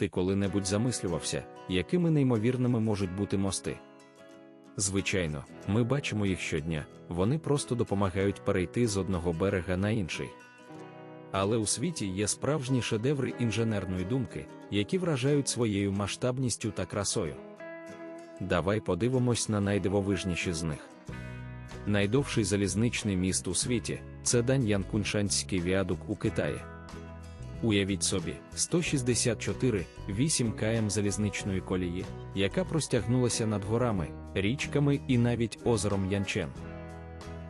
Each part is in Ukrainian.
Ти коли-небудь замислювався, якими неймовірними можуть бути мости? Звичайно, ми бачимо їх щодня, вони просто допомагають перейти з одного берега на інший. Але у світі є справжні шедеври інженерної думки, які вражають своєю масштабністю та красою. Давай подивимось на найдивовижніші з них. Найдовший залізничний міст у світі це Даньян-Куншанський віадук у Китаї. Уявіть собі, 164,8 км залізничної колії, яка простягнулася над горами, річками і навіть озером Янчен.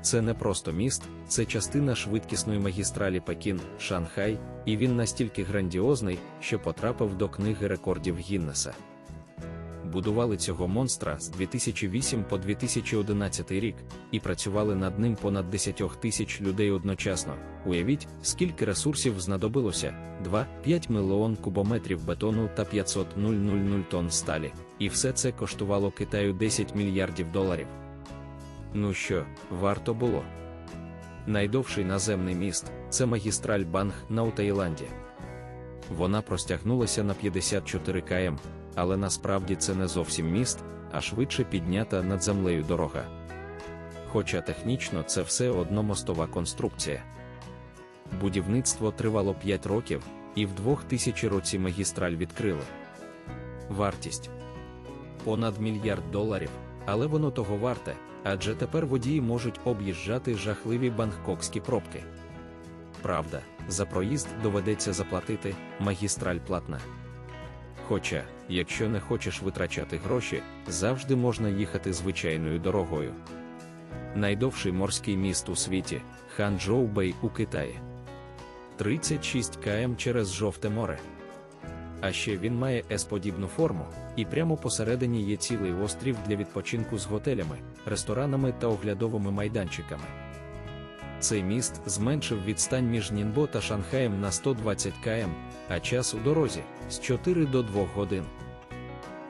Це не просто міст, це частина швидкісної магістралі Пекін, Шанхай, і він настільки грандіозний, що потрапив до книги рекордів Гіннеса. Будували цього монстра з 2008 по 2011 рік і працювали над ним понад 10 тисяч людей одночасно. Уявіть, скільки ресурсів знадобилося: 2-5 мільйон кубометрів бетону та 500 000 тонн сталі. І все це коштувало Китаю 10 мільярдів доларів. Ну що, варто було. Найдовший наземний міст це магістраль Банг на Таїланді. Вона простягнулася на 54 км, але насправді це не зовсім міст, а швидше піднята над землею дорога. Хоча технічно це все одно мостова конструкція. Будівництво тривало 5 років, і в 2000 році магістраль відкрили. Вартість понад мільярд доларів, але воно того варте, адже тепер водії можуть об'їжджати жахливі бангкокські пробки. Правда, за проїзд доведеться заплатити магістраль платна. Хоча, якщо не хочеш витрачати гроші, завжди можна їхати звичайною дорогою. Найдовший морський міст у світі Ханчжоу-Бей у Китаї. 36 км через Жовте море. А ще він має С-подібну форму, і прямо посередині є цілий острів для відпочинку з готелями, ресторанами та оглядовими майданчиками. Цей міст зменшив відстань між Нінбо та Шанхаєм на 120 км, а час у дорозі з 4 до 2 годин.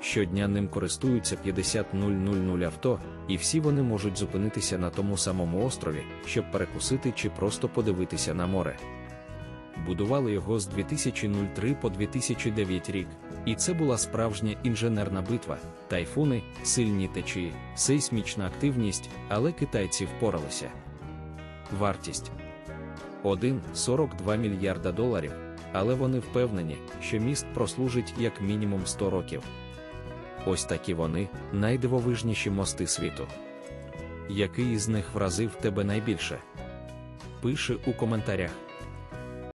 Щодня ним користуються 50 000 авто, і всі вони можуть зупинитися на тому самому острові, щоб перекусити чи просто подивитися на море. Будували його з 2003 по 2009 рік, і це була справжня інженерна битва, тайфуни, сильні течії, сейсмічна активність, але китайці впоралися. Вартість 1,42 мільярда доларів, але вони впевнені, що міст прослужить як мінімум 100 років. Ось такі вони найдивовижніші мости світу. Який із них вразив тебе найбільше? Пиши у коментарях.